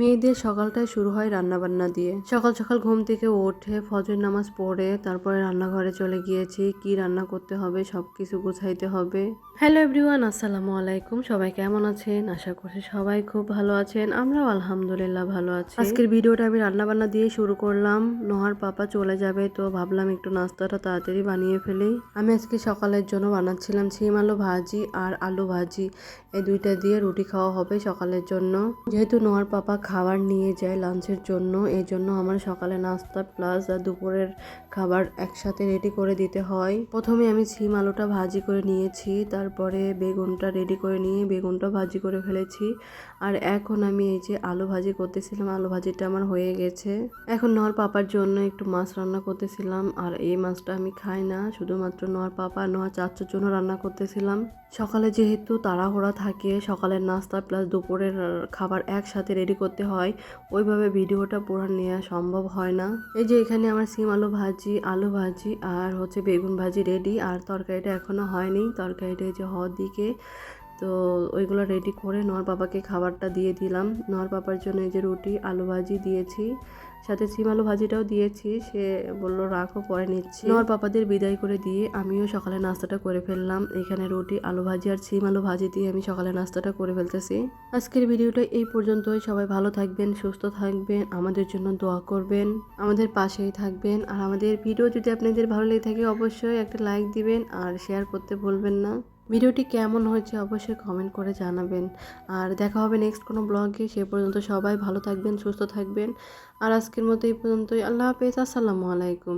মেয়েদের সকালটাই শুরু হয় রান্নাবান্না দিয়ে। সকাল সকাল ঘুম থেকে ওঠে ফজর নামাজ পড়ে, তারপরে রান্নাঘরে চলে গিয়েছি। কি রান্না করতে হবে সব কিছু গুছাইতে হবে। হ্যালো এভরিওয়ান, আসসালামু আলাইকুম। সবাই কেমন আছেন? আশা করছি সবাই খুব ভালো আছেন। আমরাও আলহামদুলিল্লাহ ভালো আছি। আজকের ভিডিওটা আমি রান্নাবান্না দিয়ে শুরু করলাম। নোহার পাপা চলে যাবে, তো ভাবলাম একটু নাস্তাটা তাড়াতাড়ি বানিয়ে ফেলি। আমি আজকে সকালের জন্য বানাচ্ছিলাম সিম আলু ভাজি আর আলু ভাজি। এই দুইটা দিয়ে রুটি খাওয়া হবে সকালের জন্য। যেহেতু নোহার পাপা খাবার নিয়ে যায় লাঞ্চের জন্য। এই জন্য আমার সকালে নাস্তা প্লাস আর দুপুরের খাবার একসাথে রেডি করে দিতে হয়। প্রথমে আমি সিম আলুটা ভাজি করে নিয়েছি, তারপরে বেগুনটা রেডি করে নিয়ে বেগুনটা ভাজি করে ফেলেছি। আর এখন আমি এই যে আলু ভাজি করতেছিলাম, আলু ভাজিটা আমার হয়ে গেছে। এখন নোয়ার পাপার জন্য একটু মাছ রান্না করতেছিলাম, আর এই মাছটা আমি খাই না, শুধুমাত্র নোয়ার পাপা নোয়ার চাচুর জন্য রান্না করতেছিলাম। সকালে যেহেতু তাড়াহুড়া থাকে, সকালের নাস্তা প্লাস দুপুরের খাবার একসাথে রেডি করতে হয়, ওইভাবে ভিডিওটা পুরো নেওয়া সম্ভব হয় না। এই যে এখানে আমার সিম আলু ভাজি আলু ভাজি আর হচ্ছে বেগুন ভাজি রেডি আর তরকারিটা এখনও হয়নি। তরকারিটা যে হওয়ার দিকে। তো ওইগুলো রেডি করে নর বাবাকে খাবারটা দিয়ে দিলাম। নর বাবার জন্য এই যে রুটি, আলু ভাজি দিয়েছি। সাথে সিম আলু ভাজিটাও দিয়েছি। সে বলল, রাখো, পরে নিচ্ছি। নোয়ার পাপাদের বিদায় করে দিয়ে আমিও সকালে নাস্তাটা করে ফেললাম। এখানে রুটি, আলু ভাজি আর সিম আলু ভাজি দিয়ে আমি সকালে নাস্তাটা করে ফেলতেছি। আজকের ভিডিওটা এই পর্যন্তই। সবাই ভালো থাকবেন, সুস্থ থাকবেন, আমাদের জন্য দোয়া করবেন, আমাদের পাশেই থাকবেন। আর আমাদের ভিডিও যদি আপনাদের ভালো লেগে থাকে, অবশ্যই একটা লাইক দিবেন আর শেয়ার করতে ভুলবেন না। ভিডিওটি কেমন হয়েছে অবশ্যই কমেন্ট করে জানাবেন। আর দেখা হবে নেক্সট কোনো ব্লগে সে পর্যন্ত সবাই ভালো থাকবেন, সুস্থ থাকবেন। আর আজকের মতো এই পর্যন্তই। আল্লাহ হাফেজ। আসসালামু আলাইকুম।